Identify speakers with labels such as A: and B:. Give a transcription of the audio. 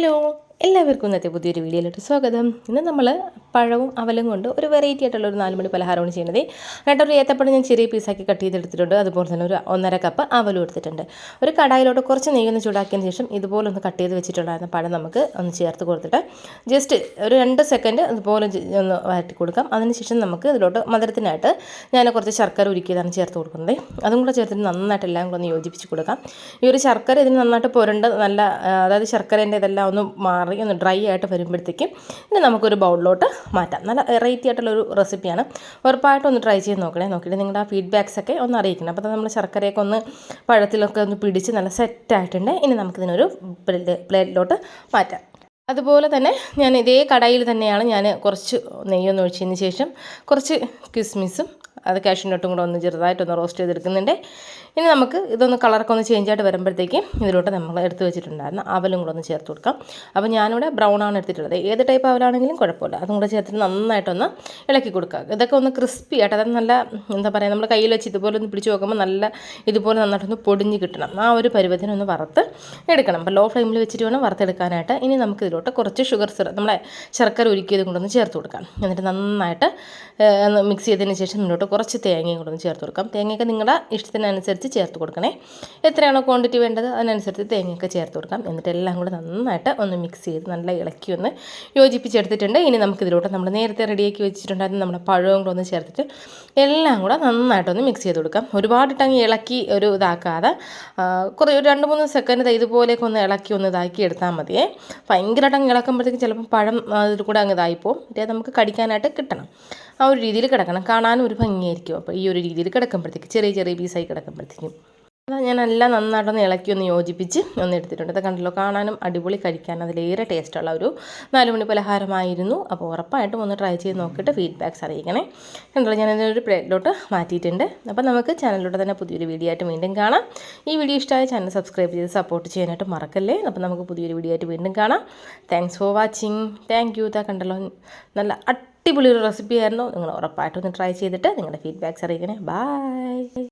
A: Hello എല്ലാവർക്കും ഇന്നത്തെ പുതിയൊരു വീഡിയോയിലോട്ട് സ്വാഗതം. ഇന്ന് നമ്മൾ പഴവും അവലും കൊണ്ട് ഒരു വെറൈറ്റി ആയിട്ടുള്ള ഒരു നാലുമണി പലഹാരമാണ് ചെയ്യുന്നത്. എന്നിട്ട് ഒരു ഏത്തപ്പഴം ഞാൻ ചെറിയ പീസാക്കി കട്ട് ചെയ്തെടുത്തിട്ടുണ്ട്. അതുപോലെ തന്നെ ഒരു ഒന്നര കപ്പ് അവലും എടുത്തിട്ടുണ്ട്. ഒരു കടായിലോട്ട് കുറച്ച് നെയ്യൊന്ന് ചൂടാക്കിയതിന് ശേഷം ഇതുപോലെ ഒന്ന് കട്ട് ചെയ്ത് വെച്ചിട്ടുണ്ടായിരുന്ന പഴം നമുക്ക് ഒന്ന് ചേർത്ത് കൊടുത്തിട്ട് ജസ്റ്റ് ഒരു രണ്ട് സെക്കൻഡ് ഇതുപോലെ ഒന്ന് വഴറ്റി കൊടുക്കാം. അതിനുശേഷം നമുക്ക് ഇതിലോട്ട് മധുരത്തിനായിട്ട് ഞാൻ കുറച്ച് ശർക്കര ഉരുക്കിയതാണ് ചേർത്ത് കൊടുക്കുന്നത്. അതും കൂടെ ചേർത്തിട്ട് നന്നായിട്ട് എല്ലാം കൂടെ ഒന്ന് യോജിപ്പിച്ച് കൊടുക്കാം. ഈ ഒരു ശർക്കര ഇതിന് നന്നായിട്ട് പുരണ്ട് നല്ല അതായത് ശർക്കരേന്റെ ഇതെല്ലാം ഒന്ന് മാറി ഒന്ന് ഡ്രൈ ആയിട്ട് വരുമ്പോഴത്തേക്കും ഇനി നമുക്കൊരു ബൗളിലോട്ട് മാറ്റാം. നല്ല വെറൈറ്റി ആയിട്ടുള്ളൊരു റെസിപ്പിയാണ്. ഉറപ്പായിട്ടും ഒന്ന് ട്രൈ ചെയ്ത് നോക്കണേ. നോക്കിയിട്ട് നിങ്ങളുടെ ആ ഫീഡ്ബാക്സ് ഒക്കെ ഒന്ന് അറിയിക്കണം. അപ്പോൾ നമ്മൾ ശർക്കരയൊക്കെ ഒന്ന് പഴത്തിലൊക്കെ ഒന്ന് പിടിച്ച് നല്ല സെറ്റായിട്ടുണ്ട് ഇനി നമുക്കിതിനൊരു പ്ലേറ്റ് പ്ലേറ്റിലോട്ട് മാറ്റാം. അതുപോലെ തന്നെ ഞാൻ ഇതേ കടയിൽ തന്നെയാണ് ഞാൻ കുറച്ച് നെയ്യൊന്ന് ഒഴിച്ചതിന് ശേഷം കുറച്ച് കിസ്മിസും അത് കാഷ്യൂനട്ടും കൂടെ ഒന്ന് ചെറുതായിട്ടൊന്ന് റോസ്റ്റ് ചെയ്തെടുക്കുന്നുണ്ട്. ഇനി നമുക്ക് ഇതൊന്ന് കളറൊക്കെ ഒന്ന് ചേഞ്ച് ആയിട്ട് വരുമ്പോഴത്തേക്കും ഇതിലോട്ട് നമ്മൾ എടുത്ത് വെച്ചിട്ടുണ്ടായിരുന്ന അവലും കൂടെ ഒന്ന് ചേർത്ത് കൊടുക്കാം. അപ്പോൾ ഞാനിവിടെ ബ്രൗൺ ആണ് എടുത്തിട്ടുള്ളത്. ഏത് ടൈപ്പ് അവലാണെങ്കിലും കുഴപ്പമില്ല. അതും കൂടെ ചേർത്തിട്ട് നന്നായിട്ടൊന്ന് ഇളക്കി കൊടുക്കുക ഇതൊക്കെ ഒന്ന് ക്രിസ്പി ആയിട്ട് അതായത് നല്ല എന്താ പറയുക നമ്മൾ കയ്യിൽ വെച്ച് ഇതുപോലെ ഒന്ന് പിടിച്ച് നോക്കുമ്പോൾ നല്ല ഇതുപോലെ നന്നായിട്ടൊന്ന് പൊടിഞ്ഞ് കിട്ടണം. ആ ഒരു പരുവത്തിന് ഒന്ന് വറുത്ത് എടുക്കണം. അപ്പോൾ ലോ ഫ്ലെയിമിൽ വെച്ചിട്ട് വേണം വറുത്തെടുക്കാനായിട്ട്. ഇനി നമുക്ക് ഇതിലോട്ട് കുറച്ച് ഷുഗർ സിറപ്പ് നമ്മളെ ശർക്കര ഉരുക്കിയതും കൂടെ ഒന്ന് ചേർത്ത് കൊടുക്കാം. എന്നിട്ട് നന്നായിട്ട് മിക്സ് ചെയ്തതിന് ശേഷം ഇതിലോട്ട് കുറച്ച് തേങ്ങയും കൂടെ ഒന്ന് ചേർത്ത് കൊടുക്കാം. തേങ്ങയൊക്കെ നിങ്ങളുടെ ഇഷ്ടത്തിനനുസരിച്ച് ചേർത്ത് കൊടുക്കണേ. എത്രയാണോ ക്വാണ്ടിറ്റി വേണ്ടത് അതിനനുസരിച്ച് തേങ്ങയൊക്കെ ചേർത്ത് കൊടുക്കാം. എന്നിട്ട് എല്ലാം കൂടെ നന്നായിട്ട് ഒന്ന് മിക്സ് ചെയ്ത് നല്ല ഇളക്കി ഒന്ന് യോജിപ്പിച്ചെടുത്തിട്ടുണ്ട്. ഇനി നമുക്കിതിലോട്ട് നമ്മൾ നേരത്തെ റെഡിയാക്കി വെച്ചിട്ടുണ്ടായിരുന്ന നമ്മുടെ പഴവും കൂടെ ഒന്ന് ചേർത്തിട്ട് എല്ലാം കൂടെ നന്നായിട്ടൊന്ന് മിക്സ് ചെയ്ത് കൊടുക്കാം. ഒരുപാടിട്ട് അങ്ങ് ഇളക്കി ഒരു ഇതാക്കാതെ കുറേ ഒരു രണ്ട് മൂന്ന് സെക്കൻഡ് ഇതുപോലെയൊക്കെ ഒന്ന് ഇളക്കി ഒന്ന് ഇതാക്കി എടുത്താൽ മതിയേ. ഭയങ്കരമായിട്ട് അങ്ങ് ഇളക്കുമ്പോഴത്തേക്കും ചിലപ്പം പഴം അതിൽ കൂടെ അങ്ങ് ഇതായിപ്പോവും. മറ്റേ നമുക്ക് കടിക്കാനായിട്ട് കിട്ടണം. ആ ഒരു രീതിയിൽ കിടക്കണം. കാണാനും ഒരു ഭംഗിയായിരിക്കും. അപ്പോൾ ഈ ഒരു രീതിയിൽ കിടക്കുമ്പോഴത്തേക്ക് ചെറിയ ചെറിയ പീസായി കിടക്കുമ്പോഴത്തേക്കും. അതാ ഞാൻ എല്ലാം നന്നായിട്ടൊന്ന് ഇളക്കി ഒന്ന് യോജിപ്പിച്ച് ഒന്ന് എടുത്തിട്ടുണ്ട്. അത് കണ്ടല്ലോ കാണാനും അടിപൊളി കഴിക്കാനും അതിലേറെ ടേസ്റ്റുള്ള ഒരു നാലുമണി പലഹാരമായിരുന്നു. അപ്പോൾ ഉറപ്പായിട്ടും ഒന്ന് ട്രൈ ചെയ്ത് നോക്കിയിട്ട് ഫീഡ്ബാക്ക്സ് അറിയിക്കണേ. കണ്ടല്ലോ ഒരു പ്ലേറ്റിലോട്ട് മാറ്റിയിട്ടുണ്ട്. അപ്പോൾ നമുക്ക് ചാനലിലൂടെ തന്നെ പുതിയൊരു വീഡിയോ ആയിട്ട് വീണ്ടും കാണാം. ഈ വീഡിയോ ഇഷ്ടമായ ചാനൽ സബ്സ്ക്രൈബ് ചെയ്ത് സപ്പോർട്ട് ചെയ്യാനായിട്ട് മറക്കല്ലേ? അപ്പോൾ നമുക്ക് പുതിയൊരു വീഡിയോ ആയിട്ട് വീണ്ടും കാണാം. Thanks for watching thank you ഇതാ കണ്ടല്ലോ നല്ല അടിപൊളി ഒരു റെസിപ്പി ആയിരുന്നു. നിങ്ങൾ ഉറപ്പായിട്ടും ഒന്ന് ട്രൈ ചെയ്തിട്ട് നിങ്ങളുടെ ഫീഡ്ബാക്ക്സ് അറിയിക്കണേ. ബൈ